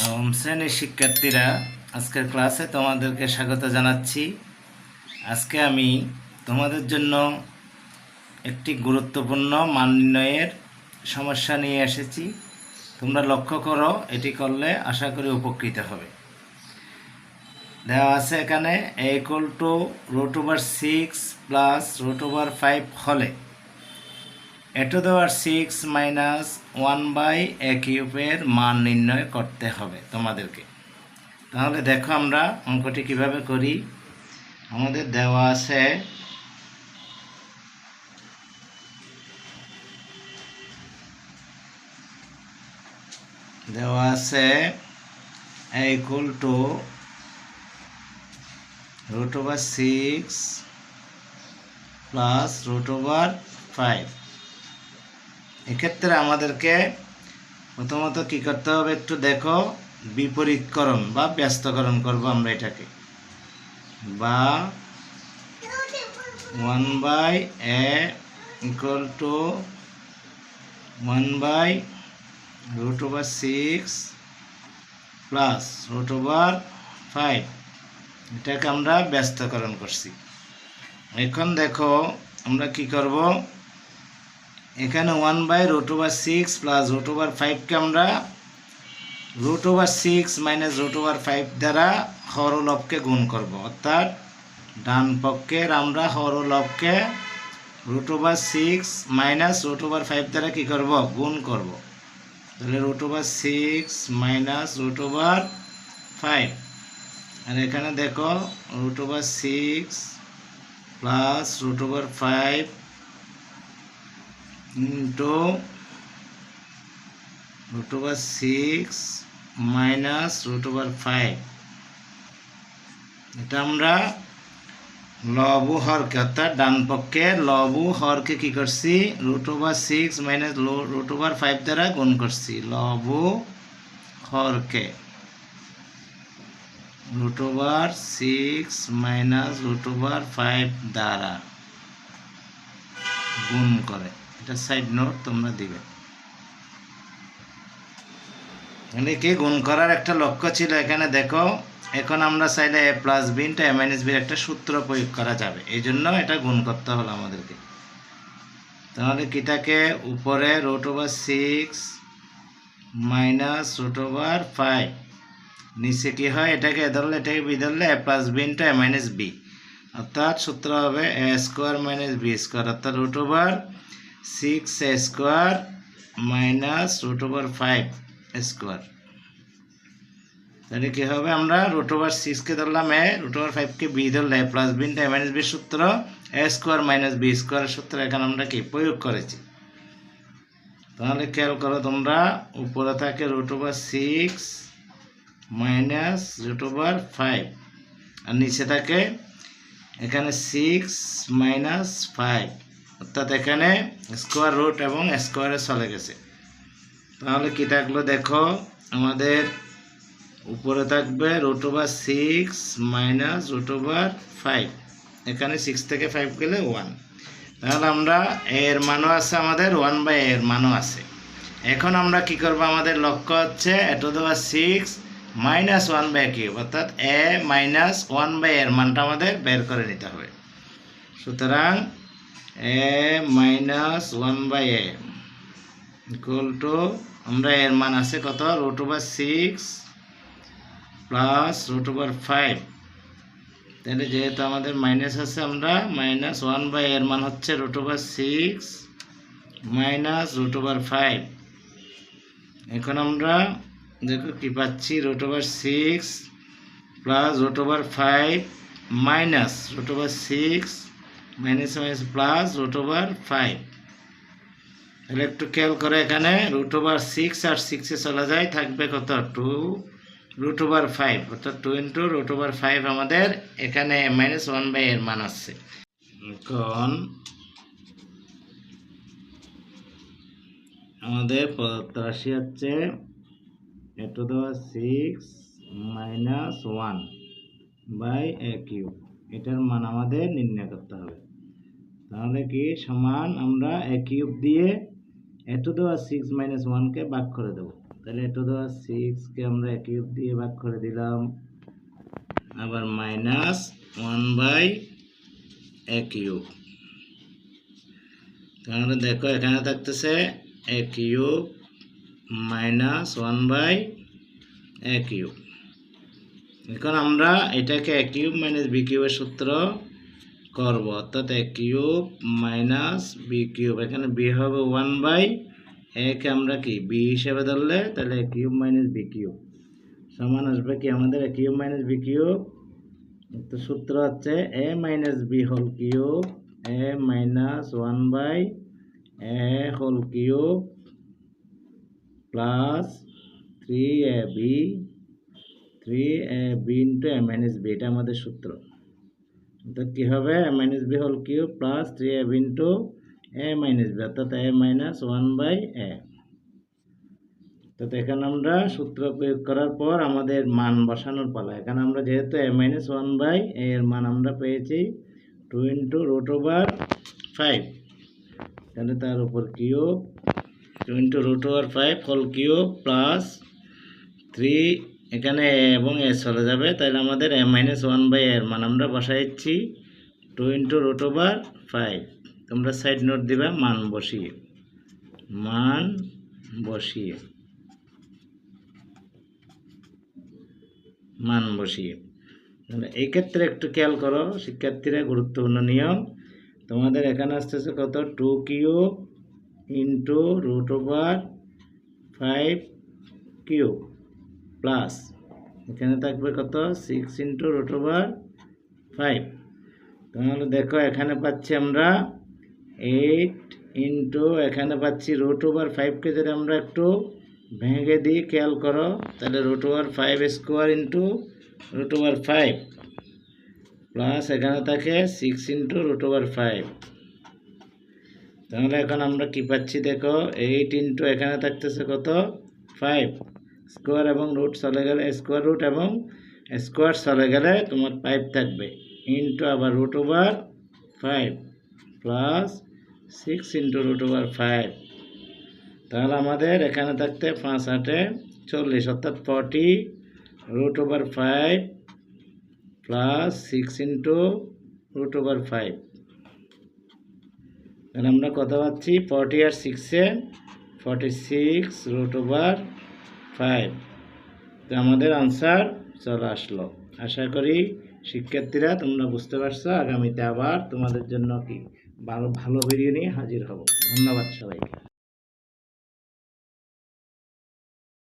নবম শ্রেণির শিক্ষার্থীরা, আজকের ক্লাসে তোমাদেরকে স্বাগত জানাচ্ছি। আজকে আমি তোমাদের জন্য একটি গুরুত্বপূর্ণ মান নির্ণয়ের সমস্যা নিয়ে এসেছি। তোমরা লক্ষ্য করো, এটি করলে আশা করি উপকৃত হবে। দেওয়া আছে এখানে A equal to root over six plus root over five হলে A to the power six minus one by A কিউবের মান নির্ণয় করতে হবে তোমাদেরকে। তাহলে দেখো আমরা অঙ্কটি কীভাবে করি। আমাদের দেওয়া আছে দেওয়া আছে A equal to root over six plus root over five এক্ষেত্রে আমাদেরকে প্রথমত কি করতে হবে একটু দেখো, বিপরীতকরণ বা ব্যস্তকরণ করব আমরা এটাকে। বা one by A equal to one by root over six plus root over five. এটাকে আমরা ব্যস্তকরণ করছি। এখন দেখো আমরা কি করব এখানে one by root over six plus root over ফাইভকে আমরা root over six minus root over five দ্বারা হরলভকে গুণ করব অর্থাৎ ডান পক্ষের আমরা হরলভকে root over six minus root over five দ্বারা কী করব গুণ করব তাহলে root over six minus root over five আর এখানে দেখো root over six plus root over five into root over six minus root over five এটা আমরা লবু হরকে, অর্থাৎ ডান পক্ষে লবু হরকে কি করছি? Root over six minus root over five দ্বারা গুণ করছি। লবু হরকে। Root over six minus root over five দ্বারা গুণ করে। এটা সাইড নোট তোমরা দিবে। এখানে কি, গুণ করার একটা লক্ষ্য ছিল এখানে, দেখো, এখন আমরা চাইলে এ প্লাস বিনটা এ মাইনাস বির একটা সূত্র প্রয়োগ করা যাবে। এই জন্য এটা গুণ করতে হলো আমাদেরকে। তাহলে কিটাকে উপরে root over six minus root over five নিচে কি হয়, এটাকে এ ধরলে, এটাকে বি ধরলে এ প্লাস বিনটা এ মাইনাস বি অর্থাৎ সূত্র হবে A square minus B square অর্থাৎ root over six square minus root over five square তাহলে কী হবে? আমরা রুট ওভার সিক্সকে ধরলাম এ রুট ওভার ফাইভকে বি ধরলে প্লাস বিনটা এ মাইনাস বি সূত্র এ স্কোয়ার মাইনাস বি স্কোয়ারের সূত্র এখানে আমরা কি প্রয়োগ করেছি। তাহলে খেয়াল করো তোমরা, উপরে থাকে root over six minus root over five আর নিচে থাকে এখানে সিক্স মাইনাস ফাইভ অর্থাৎ এখানে স্কোয়ার রুট এবং স্কোয়ারে চলে গেছে। তাহলে কি থাকল দেখো, আমাদের উপরে থাকবে root over six minus root over five এখানে সিক্স থেকে ফাইভ গেলে ওয়ান তাহলে আমরা এর মানও আছে আমাদের ওয়ান বাই এর মানও আছে। এখন আমরা কি করব, আমাদের লক্ষ্য হচ্ছে A to the power six minus one by cube অর্থাৎ এ মাইনাস ওয়ান বাই এর মানটা আমাদের বের করে নিতে হবে। সুতরাং A minus one by A equal to আমরা এর মান আছে কত? Root over six plus root over five তাহলে যেহেতু আমাদের মাইনাস আছে আমরা মাইনাস ওয়ান বাই এর মান হচ্ছে root over six minus root over five এখন আমরা দেখো কি পাচ্ছি? Root over six plus root over five minus root over six minus minus plus root over five তাহলে একটু খেয়াল করে এখানে রুট ওভার সিক্স আর সিক্সে চলে যায়, থাকবে কত? টু রুট ওভার ফাইভ অর্থাৎ two into root over five আমাদের এখানে মাইনাস ওয়ান বাই এর মান আসছে এখন আমাদের প্রদত্ত রাশি হচ্ছে A to the power six minus one by A cube এটার মান আমাদের নির্ণয় করতে হবে। তাহলে কি? সমান আমরা এ কিউব দিয়ে A to the power six minus ওয়ানকে ভাগ করে দেবো। তাহলে টু দেওয়া সিক্সকে আমরা এ কিউব দিয়ে ভাগ করে দিলাম। আবার minus one by A cube. তাহলে দেখো, এখানে থাকতেছে A cube minus one by A cube. এখন আমরা এটাকে এ কিউব মাইনাস বি কিউবের সূত্র করব। অর্থাৎ A cube minus B cube, এখানে বি হবে ওয়ান বাই একে আমরা কি বি হিসেবে ধরলে তাহলে A cube minus B cube. সমান আসবে কি আমাদের A cube minus B cube, তো সূত্র হচ্ছে A minus B whole cube A minus one by A whole cube plus three A B three B into A minus B এটা আমাদের সূত্র। অর্থাৎ কী হবে? এ মাইনাস বি হল cube plus three A B into A minus B অর্থাৎ A minus one by A তো এখানে আমরা সূত্র প্রয়োগ করার পর আমাদের মান বসানোর পালা। এখানে আমরা যেহেতু এ মাইনাস ওয়ান বাই এর মান আমরা পেয়েছি two into root over five তাহলে তার উপর cube two into root over five হল কিউব প্লাস থ্রি এখানে এবং এ চলে যাবে। তাহলে আমাদের এ মাইনাস ওয়ান বাই এর মান আমরা বসাইছি two into root over five তোমরা সাইড নোট দিবা, মান বসিয়ে। মান বসিয়ে। মান বসিয়ে। এই ক্ষেত্রে একটু খেয়াল করো, শিক্ষার্থীরা গুরুত্বপূর্ণ নিয়ম। তোমাদের এখানে আসতেছে কত? Two cube into root over five cube plus এখানে থাকবে কত? Six into root over five তাহলে দেখো এখানে পাচ্ছি আমরা এইট ইন্টু এখানে পাচ্ছি রুট ওভার ফাইভকে যদি আমরা একটু ভেঙে দিই, খেয়াল করো, তাহলে root over five square into root over five plus এখানে থাকে six into root over five তাহলে এখন আমরা কি পাচ্ছি দেখো? এইট ইন্টু এখানে থাকতেছে কত? ফাইভ স্কোয়ার এবং রুট চলে গেলে, স্কোয়ার রুট এবং স্কোয়ার চলে গেলে তোমার ফাইভ থাকবে। ইন্টু আবার root over five plus six into root over five তাহলে আমাদের এখানে থাকতে পাঁচ আটে চল্লিশ, অর্থাৎ forty root over five plus six into root over five তাহলে আমরা কত পাচ্ছি ফর্টি আর সিক্সে forty six root over five তো আমাদের আনসার চলে আসলো। আশা করি শিক্ষার্থীরা তোমরা বুঝতে পারছ, আগামীতে আবার তোমাদের জন্য কি ভালো ভালো ভিডিও নিয়ে হাজির হব। ধন্যবাদ সবাইকে।